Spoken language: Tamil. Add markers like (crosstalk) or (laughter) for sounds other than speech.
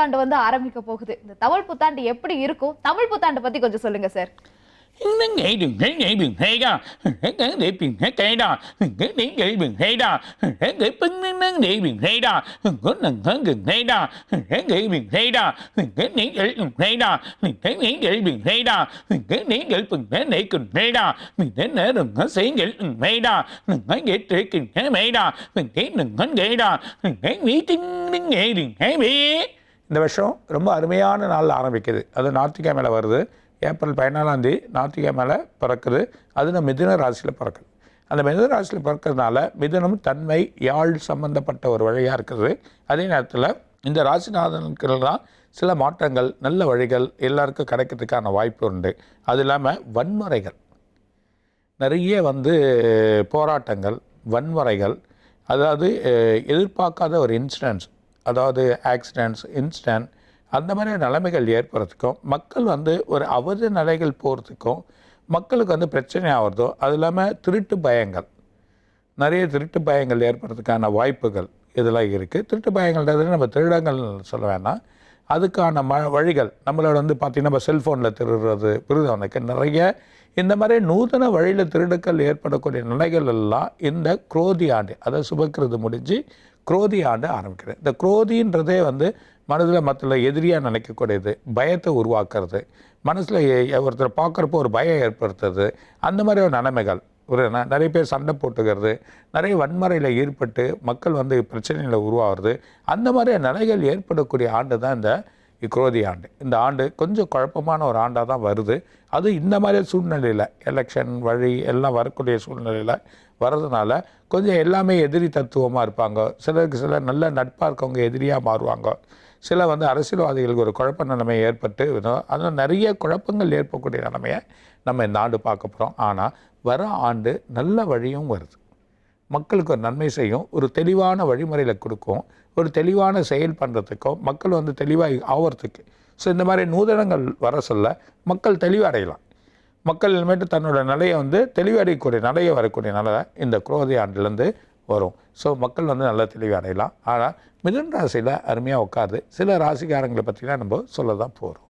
புத்தாண்டு வந்து ஆரம்பிக்க போகுது. இந்த தமிழ் புத்தாண்டு எப்படி இருக்கும்? தமிழ் புத்தாண்டு பத்தி கொஞ்சம் சொல்லுங்க சார் (laughs) இந்த வருஷம் ரொம்ப அருமையான நாளில் ஆரம்பிக்குது அது ஞாயிற்றுக்கிழமையில் வருது ஏப்ரல் பதினாலாந்தேதி ஞாயிற்றுக்கிழமையில் பிறக்குது அது நம்ம மிதுன ராசியில் பிறக்குது அந்த மிதுன ராசியில் பிறக்கிறதுனால மிதுனம் தன்மை யாழ் சம்பந்தப்பட்ட ஒரு வழியாக இருக்குது அதே நேரத்தில் இந்த ராசிநாதனுக்கெல்லாம் சில மாற்றங்கள் நல்ல வழிகள் எல்லாருக்கும் கிடைக்கிறதுக்கான வாய்ப்பு உண்டு அது இல்லாமல் வன்முறைகள் நிறைய வந்து போராட்டங்கள் வன்முறைகள் அதாவது எதிர்பார்க்காத ஒரு இன்சிடென்ட்ஸ் அதாவது ஆக்சிடென்ட்ஸ் இன்ஸ்டன்ட் அந்த மாதிரி நிலைமைகள் ஏற்படுறதுக்கும் மக்கள் வந்து ஒரு அவத நிலைகள் போகிறதுக்கும் மக்களுக்கு வந்து பிரச்சனை ஆகிறதோ அது இல்லாமல் திருட்டு பயங்கள். நிறைய திருட்டு பயங்கள் ஏற்படுறதுக்கான வாய்ப்புகள் இதெல்லாம் இருக்குது திருட்டு பயங்கள்ன்றது நம்ம திருடங்கள் சொல்ல வேணாம் அதுக்கான ம வழிகள். நம்மளோட வந்து பார்த்திங்கன்னா நம்ம செல்ஃபோனில் திருடுறது பிரிதவனுக்கு நிறைய இந்த மாதிரி நூதன வழியில் திருடுக்கள் ஏற்படக்கூடிய நிலைகள் எல்லாம் இந்த குரோதி ஆண்டு அதை சுபக்கிறது முடிஞ்சு குரோதி ஆண்டு ஆரம்பிக்கிறது இந்த குரோதின்றதே வந்து மனதில் மற்ற எதிரியாக நினைக்கக்கூடியது பயத்தை உருவாக்குறது மனசில் ஒருத்தரை பார்க்குறப்போ ஒரு பயம் ஏற்படுத்துறது அந்த மாதிரி ஒரு நிலைமைகள். ஒரு நிறைய பேர் சண்டை போட்டுக்கிறது நிறைய வன்முறையில் ஈடுபட்டு மக்கள் வந்து பிரச்சனையில் உருவாகிறது அந்த மாதிரி நிலைகள் ஏற்படக்கூடிய ஆண்டு தான் இந்த குரோதி ஆண்டு இந்த ஆண்டு கொஞ்சம் குழப்பமான ஒரு ஆண்டாக தான் வருது. அது இந்த மாதிரி சூழ்நிலையில் எலெக்ஷன் வழி எல்லாம் வரக்கூடிய சூழ்நிலையில் வர்றதுனால கொஞ்சம் எல்லாமே எதிரி தத்துவமாக இருப்பாங்க. சிலருக்கு சில நல்ல நட்பாக இருக்கவங்க எதிரியாக மாறுவாங்க. சில வந்து அரசியல்வாதிகளுக்கு ஒரு குழப்ப நிலைமை ஏற்பட்டு அதில் நிறைய குழப்பங்கள் ஏற்படக்கூடிய நிலைமையை நம்ம இந்த ஆண்டு பார்க்க போகிறோம் ஆனால் வர ஆண்டு நல்ல வழியும் வருது. மக்களுக்கு ஒரு நன்மை செய்யும் ஒரு தெளிவான வழிமுறையில் கொடுக்கும் ஒரு தெளிவான செயல் பண்ணுறதுக்கும் மக்கள் வந்து தெளிவாக ஆகிறதுக்கு ஸோ இந்த மாதிரி நூதனங்கள் வர சொல்ல மக்கள் தெளிவடையலாம். மக்கள் இனிமேட்டு தன்னோட நிலையை வந்து தெளிவடையக்கூடிய நிலையை வரக்கூடிய நிலை இந்த குரோதி ஆண்டுலேருந்து வரும். ஸோ மக்கள் வந்து நல்லா தெளிவடையலாம். ஆனால் மிதன் ராசியில் அருமையாக உட்காது சில ராசிக்காரங்களை பற்றி தான் நம்ம சொல்ல தான் போகிறோம்